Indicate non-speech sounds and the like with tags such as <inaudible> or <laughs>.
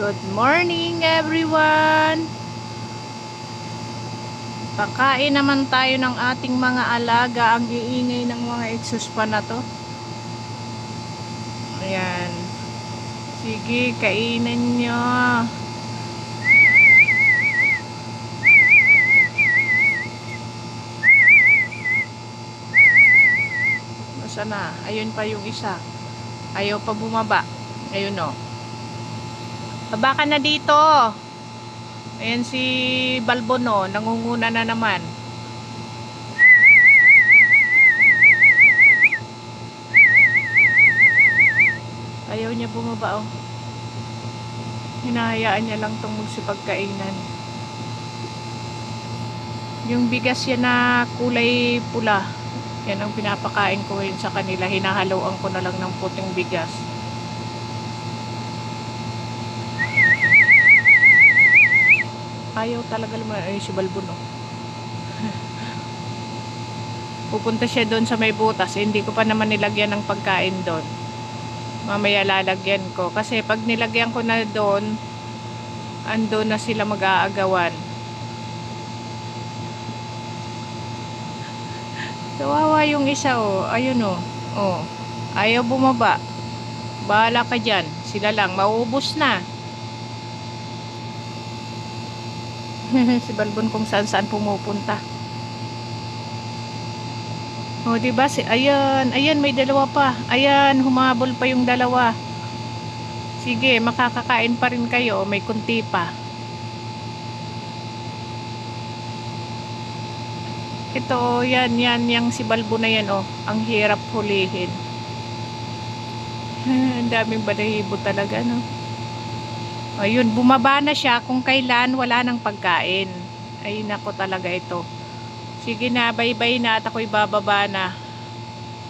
Good morning everyone! Pakain naman tayo ng ating mga alaga ang iingay ng mga exos pa na to. Ayan. Sige, kainin nyo. Masa na? Ayun pa yung isa. Ayaw pa bumaba. Ayun o. Baba ka na dito. Ayan si Balbono, nangunguna na naman. Ayaw niya bumaba oh. Hinahayaan niya lang tong magsipagkainan. Yung bigas yan na kulay pula. Yan ang pinapakain ko yun sa kanila. Hinahaloan ko na lang ng puting bigas. Ayaw talaga naman. Ay, si Balbuno. Pupunta siya doon sa may butas. Eh, hindi ko pa naman nilagyan ng pagkain doon. Mamaya lalagyan ko. Kasi pag nilagyan ko na doon, ando na sila mag-aagawan. Kawawa yung isa oh. Ayun oh. Oh. Ayaw bumaba. Bahala ka dyan. Sila lang. Mauubos na. <laughs> si Balbon kung saan saan pumupunta. Oh, di ba? Si ayan, ayan may dalawa pa. Ayan, humabol pa yung dalawa. Sige, makakakain pa rin kayo. May kunti pa. Ito, yan, yan, yung si Balbo na yan, oh. Ang hirap hulihin. <laughs> Ang daming balahibo talaga, no? Ayun, bumaba na siya kung kailan wala ng pagkain. Ay, nako talaga ito. Sige na, bye-bye na at ako'y bababa na.